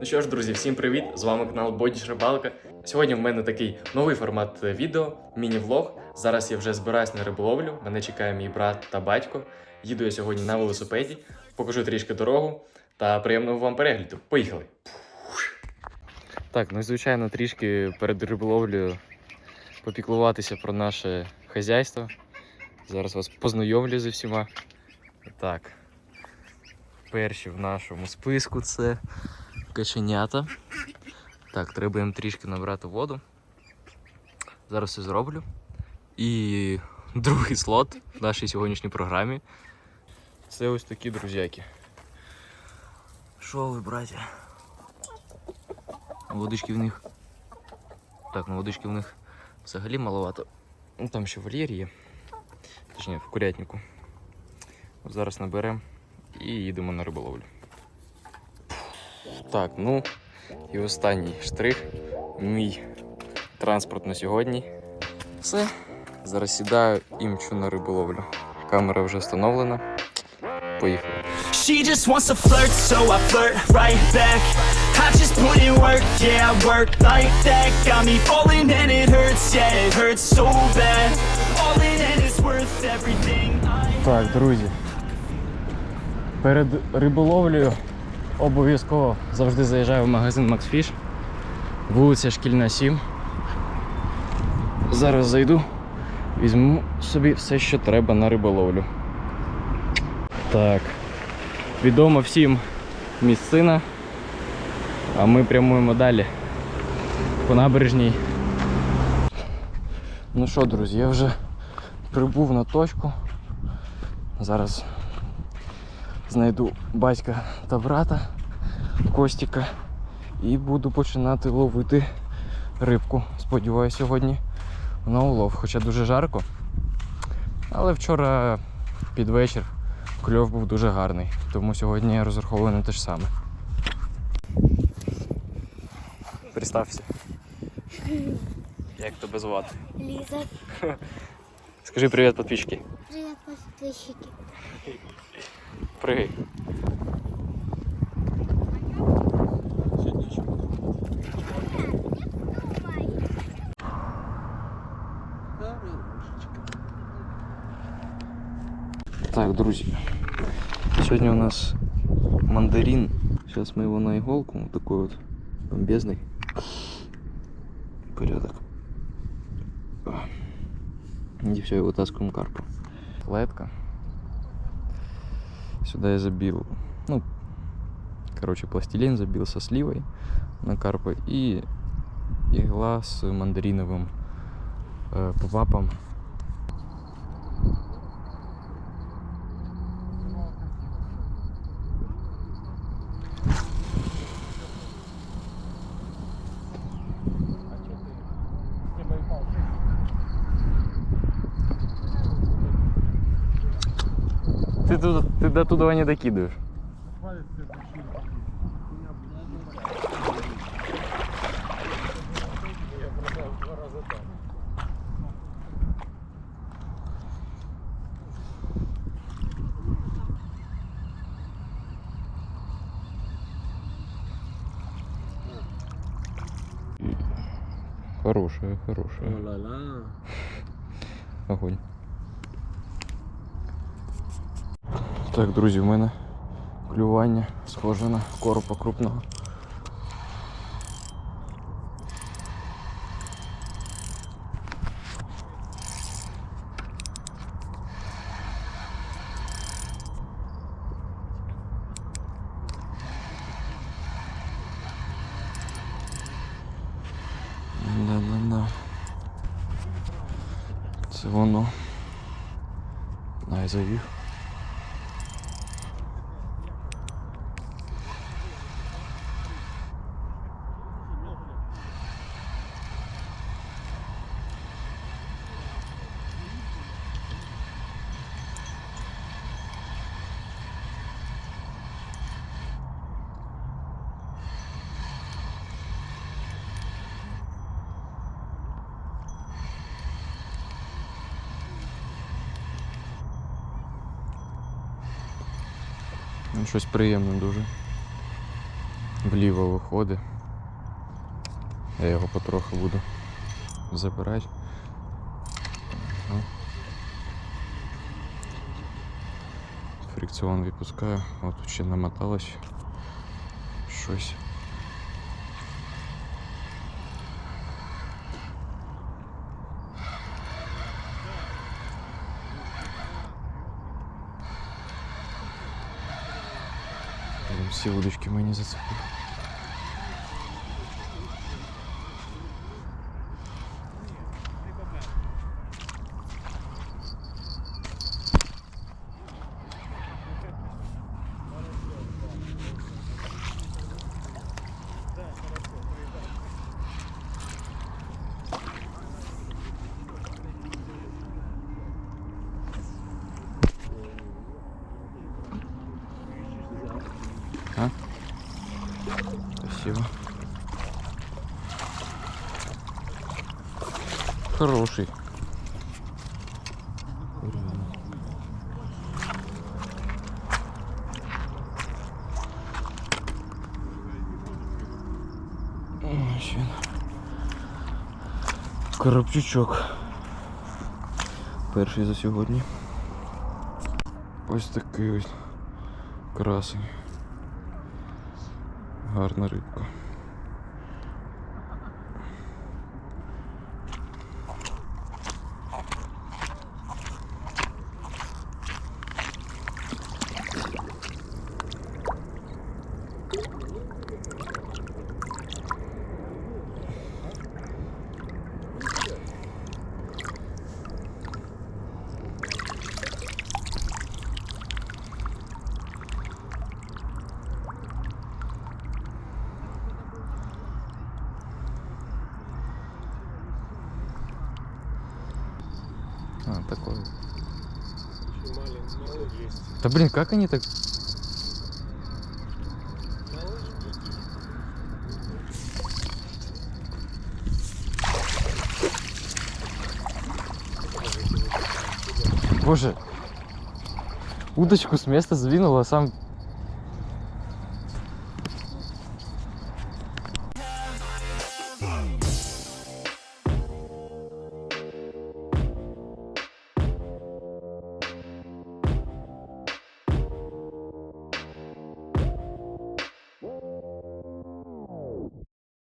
Ну що ж, друзі, всім привіт! З вами канал Бодіш Рибалка. Сьогодні в мене такий новий формат відео, міні-влог. Зараз я вже збираюсь на риболовлю. Мене чекає мій брат та батько. Їду я сьогодні на велосипеді, покажу трішки дорогу та приємного вам перегляду. Поїхали! Так, ну звичайно, трішки перед риболовлею попіклуватися про наше хазяйство. Зараз вас познайомлю зі всіма. Так. Перші в нашому списку це каченята. Так, треба їм трішки набрати воду. Зараз все зроблю. І другий слот в нашій сьогоднішній програмі. Це ось такі друзяки. Що ви, браття? Водички в них. Так, ну водички в них взагалі маловато. Ну там ще вольєр є. Точніше, в курятнику. Зараз наберемо і їдемо на риболовлю. Так, ну і останній штрих. Мій транспорт на сьогодні. Все. Зараз сідаю і мчу на риболовлю. Камера вже встановлена. Поїхали. She just wants to flirt, so I flirt right back. I just put in work, yeah, I work like that. Got me falling and it hurts, yeah, it hurts so bad. All in and it's worth everything. I Так, друзі. Перед риболовлею обов'язково завжди заїжджаю в магазин MaxFish. Вулиця Шкільна 7. Зараз зайду, візьму собі все, що треба на риболовлю. Так. Відомо всім місцина. А ми прямуємо далі по набережній. Ну що, друзі, я вже прибув на точку. Зараз знайду батька та брата Костіка і буду починати ловити рибку. Сподіваюся, сьогодні на улов. Хоча дуже жарко. Але вчора під вечір кльов був дуже гарний, тому сьогодні я розраховую на те ж саме. Представся. Як тебе звати? Лиза, Скажи привіт, підписчики. привет, подписчики. Пригай. Так, друзі. Сегодня у нас мандарин. Сейчас мы его на иголку. Вот такой вот бомбезный. Порядок. и все, и вытаскиваем карпу. Летка. Сюда я забил, ну, короче, пластилин забил со сливой на карпа и игла с мандариновым э, папом. Ты, туда, ты до туда не докидываешь. Хорошая, хорошая. Огонь. Так, друзі, в мене клювання схоже на коропа крупного. Це воно. Най. Ну, Щось приємне дуже. вліво виходить. Я його потроху буду забирати. Ага. Фрикціон випускаю, От ще намоталось щось. Всі удочки мені зацепили. А? Спасибо. Хороший. Коробчучок. Перший за сьогодні. Ось такий ось красень. Гарна рибка. А, такой. Да блин, как они так... Боже, удочку с места сдвинул, а сам